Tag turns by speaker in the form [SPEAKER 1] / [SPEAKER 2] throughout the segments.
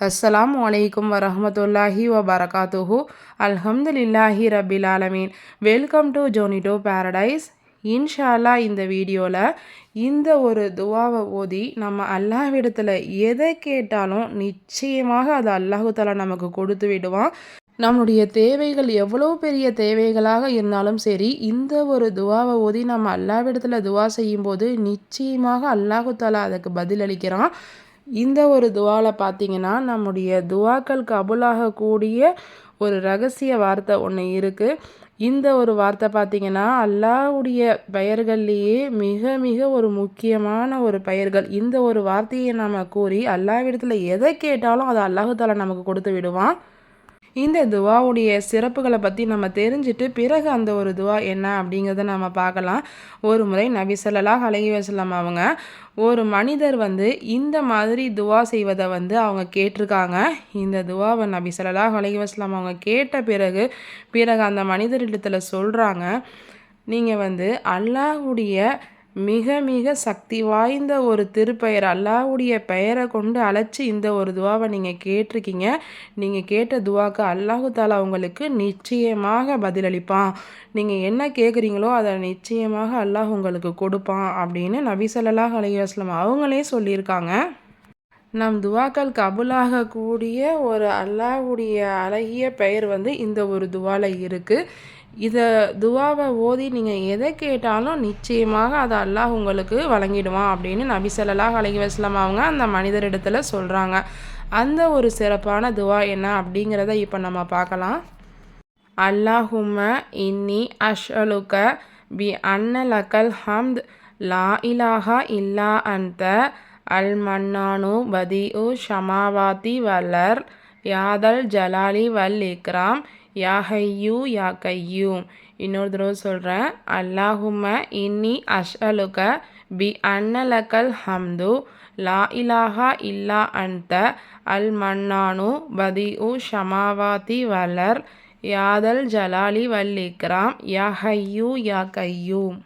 [SPEAKER 1] அஸ்ஸலாம் வலைக்கும் வரமத்துல்லாஹி வபரகாத்துஹு அல்ஹம்துலில்லாஹி ரபில் ஆலமீன் வெல்கம் டு ஜோனிடோ பேரடைஸ் இன்ஷால்லா இந்த வீடியோவில் இந்த ஒரு துவாவை ஓதி நம்ம அல்லாஹ்விடத்தில் எதை கேட்டாலும் நிச்சயமாக அது அல்லாஹு தலா நமக்கு கொடுத்து விடுவான். நம்முடைய தேவைகள் எவ்வளோ பெரிய தேவைகளாக இருந்தாலும் சரி இந்த ஒரு துவாவை ஓதி நம்ம அல்லாவிடத்தில் துவா செய்யும்போது நிச்சயமாக அல்லாஹு தாலா அதுக்கு பதிலளிக்கிறான். இந்த ஒரு துவாவில் பார்த்தீங்கன்னா நம்முடைய துவாக்கள் கபுலாகக்கூடிய ஒரு ரகசிய வார்த்தை ஒன்று இருக்குது இந்த ஒரு வார்த்தை பார்த்திங்கன்னா அல்லாவுடைய பெயர்கள்லேயே மிக மிக ஒரு முக்கியமான ஒரு பெயர்கள். இந்த ஒரு வார்த்தையை நாம் கூறி அல்லாவிடத்தில் எதை கேட்டாலும் அதை அல்லாஹு நமக்கு கொடுத்து விடுவான். இந்த துவாவுடைய சிறப்புகளை பற்றி நம்ம தெரிஞ்சுட்டு பிறகு அந்த ஒரு துவா என்ன அப்படிங்கிறத நம்ம பார்க்கலாம். ஒரு முறை நபி சொல்லலாஹ் அலஹி வசலாம் அவங்க ஒரு மனிதர் வந்து இந்த மாதிரி துவா செய்வதை வந்து அவங்க கேட்டிருக்காங்க. இந்த துவாவை நபி சொல்லலாக அழகி வசலாம் அவங்க கேட்ட பிறகு பிறகு அந்த மனிதரிடத்தில் சொல்கிறாங்க நீங்கள் வந்து அல்லாஹுடைய மிக மிக சக்தி வாய்ந்த ஒரு திருப்பெயர். அல்லாவுடைய பெயரை கொண்டு அழைச்சி இந்த ஒரு துவாவை நீங்கள் கேட்டிருக்கீங்க. நீங்கள் கேட்ட துவாக்கு அல்லாஹு தாலா உங்களுக்கு நிச்சயமாக பதிலளிப்பான். நீங்கள் என்ன கேட்குறீங்களோ அதை நிச்சயமாக அல்லாஹ் உங்களுக்கு கொடுப்பான் அப்படின்னு நபிசல்லாஹ் அலையாஸ்லாம் அவங்களே சொல்லியிருக்காங்க. நம் துவாக்கள் கபுலாக கூடிய ஒரு அல்லாஹுடைய அழகிய பெயர் வந்து இந்த ஒரு துவாவில் இருக்குது இதை துவாவை ஓதி நீங்கள் எதை கேட்டாலும் நிச்சயமாக அதை அல்லாஹ் உங்களுக்கு வழங்கிடுவான் அப்படின்னு நபி சல்லாஹ் அலஹி அவங்க அந்த மனிதரிடத்தில் சொல்கிறாங்க அந்த ஒரு சிறப்பான துவா என்ன அப்படிங்கிறத இப்போ நம்ம பார்க்கலாம். அல்லாஹும இன்னி அஷ்அலுக்க பி அன்னலக்கல் ஹம்த் லா இலாஹா இல்லா அந்த அல் மன்னானு பதி உ ஷமாவாத்தி வல்லர் யாதல் ஜலாலி வல் இக்ராம் யா ஹையூ யா. கையூம் இன்னொரு தடவை சொல்கிறேன் அல்லாஹும இன்னி அஷ்அலுக பி அன்னலக்கல் ஹம்து. லா இலாஹா இல்லா அன்த. அல் மன்னானு பதி உ ஷமாவாதி வலர் யாதல் ஜலாலி வல்லிக்ராம். யா ஹையூ யா கையூம்.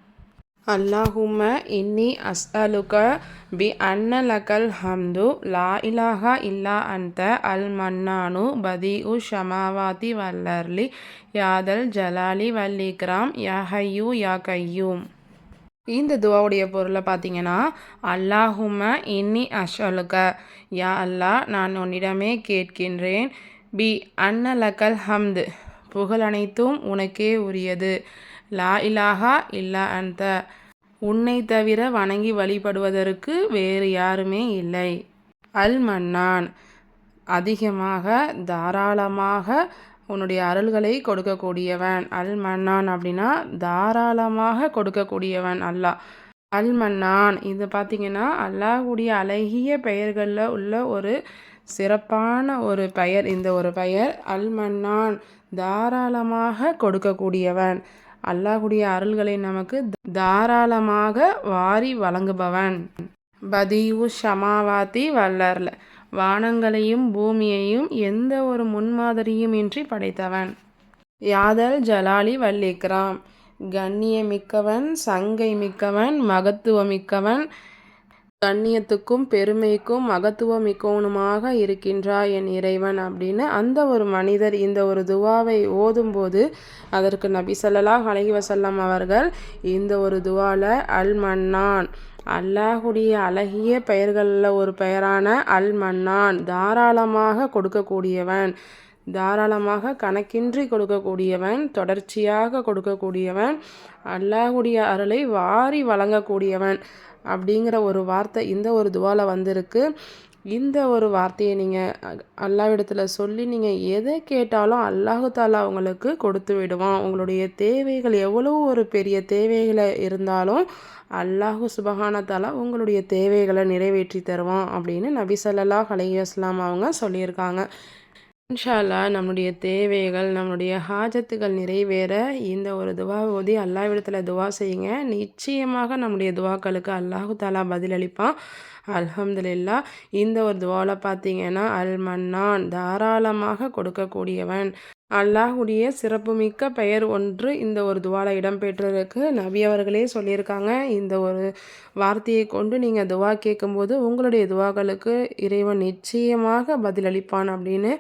[SPEAKER 1] அல்லாஹும இன்னி அஸ்அலுக பி அன்னலகல் ஹம்து லா இலாஹா இல்லா அந்த அல் மன்னானு பதி உ ஷமாவாதி வல்லர்லி யாதல் ஜலாலி வல்லிக்ராம் யா ஹையூ யா கையூம். இந்த துவாவுடைய பொருளை பார்த்தீங்கன்னா அல்லாஹும இன்னி அஷலுக யா அல்லா நான் உன்னிடமே கேட்கின்றேன். பி அன்னலகல் ஹம்து புகழ் அனைத்தும் உனக்கே உரியது. லா இலாஹா இல்லா அந்த. உன்னை தவிர வணங்கி வழிபடுவதற்கு வேறு யாருமே இல்லை. அல் மன்னான். அதிகமாக தாராளமாக உன்னுடைய அருள்களை கொடுக்கக்கூடியவன். அல் மன்னான் அப்படின்னா தாராளமாக கொடுக்கக்கூடியவன் அல்லாஹ். அல் மன்னான். இது பார்த்திங்கன்னா அல்லாஹுடைய அழகிய பெயர்களில் உள்ள ஒரு சிறப்பான ஒரு பெயர். இந்த ஒரு பெயர் அல் மன்னான். தாராளமாக கொடுக்கக்கூடியவன். அல்லாஹுடைய அருள்களை நமக்கு தாராளமாக வாரி வழங்குபவன். பதியு ஷமாவாத்தி வல்லர்ல. வானங்களையும் பூமியையும் எந்த ஒரு முன்மாதிரியும் இன்றி படைத்தவன். யாதல் ஜலாலி வல்லிக்ராம். கண்ணியமிக்கவன் சங்கை மிக்கவன் மகத்துவமிக்கவன் கண்ணியத்துக்கும் பெருமைக்கும் மகத்துவமிக்கவனுமாக இருக்கின்றாய் என் இறைவன் அப்படின்னு அந்த ஒரு மனிதர் இந்த ஒரு துவாவை ஓதும்போது அதற்கு நபி சல்லாஹ் அலஹி வசல்லம் அவர்கள் இந்த ஒரு துவால அல் மன்னான் அல்லாஹுடைய அழகிய பெயர்களில் ஒரு பெயரான அல் மன்னான் தாராளமாக கொடுக்கக்கூடியவன் தாராளமாக கணக்கின்றி கொடுக்கக்கூடியவன் தொடர்ச்சியாக கொடுக்கக்கூடியவன் அல்லாஹுடைய அருளை வாரி வழங்கக்கூடியவன். அப்படிங்கிற ஒரு வார்த்தை இந்த ஒரு துவாவில் வந்திருக்கு. இந்த ஒரு வார்த்தையை நீங்கள் அல்லாவிடத்தில் சொல்லி நீங்கள் எதை கேட்டாலும் அல்லாஹு தாலா உங்களுக்கு கொடுத்து விடுவான். உங்களுடைய தேவைகள் எவ்வளோ ஒரு பெரிய தேவைகளை இருந்தாலும் அல்லாஹு சுபஹானத்தாலா உங்களுடைய தேவைகளை நிறைவேற்றி தருவான் அப்படின்னு நபி சல்லாஹ் அலையாஸ்லாம் அவங்க சொல்லியிருக்காங்க. இன்ஷால்லா நம்முடைய தேவைகள் நம்முடைய ஹாஜத்துகள் நிறைவேற இந்த ஒரு துவா ஓதி அல்லாவிடத்தில் துவா செய்யுங்க. நிச்சயமாக நம்முடைய துவாக்களுக்கு அல்லாஹு தாலா பதிலளிப்பான். அல்ஹம்துலில்லா இந்த ஒரு துவாவில் பார்த்தீங்கன்னா அல் மன்னான் தாராளமாக கொடுக்கக்கூடியவன். அல்லாஹுடைய சிறப்புமிக்க பெயர் ஒன்று இந்த ஒரு துவால இடம்பெற்றிருக்கு. நபி அவர்களே சொல்லியிருக்காங்க இந்த ஒரு வார்த்தையை கொண்டு நீங்கள் துவா கேட்கும்போது உங்களுடைய துவாக்களுக்கு இறைவன் நிச்சயமாக பதிலளிப்பான் அப்படின்னு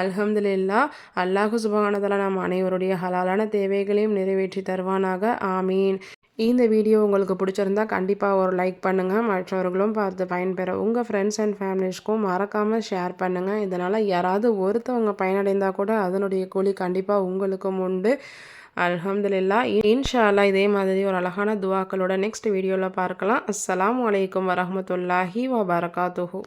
[SPEAKER 1] அல்ஹம்துலில்லா அல்லாஹு சுபகானதில் நம் அனைவருடைய ஹலாலான தேவைகளையும் நிறைவேற்றி தருவானாக. ஆமீன். இந்த வீடியோ உங்களுக்கு பிடிச்சிருந்தா கண்டிப்பாக ஒரு லைக் பண்ணுங்கள் மற்றவர்களும் பார்த்து பயன்பெற உங்கள் ஃப்ரெண்ட்ஸ் அண்ட் ஃபேமிலிஸ்க்கும் மறக்காமல் ஷேர் பண்ணுங்கள் இதனால் யாராவது ஒருத்தவங்க பயனடைந்தால் கூட அதனுடைய கூலி கண்டிப்பாக உங்களுக்கும் உண்டு. அலமதுல்லா இன்ஷால்லா இதே மாதிரி ஒரு அழகான துவாக்களோட நெக்ஸ்ட் வீடியோவில் பார்க்கலாம். அஸ்லாம் வலைக்கம் வரமத்துல்லாஹி வபரகாத்துஹூ.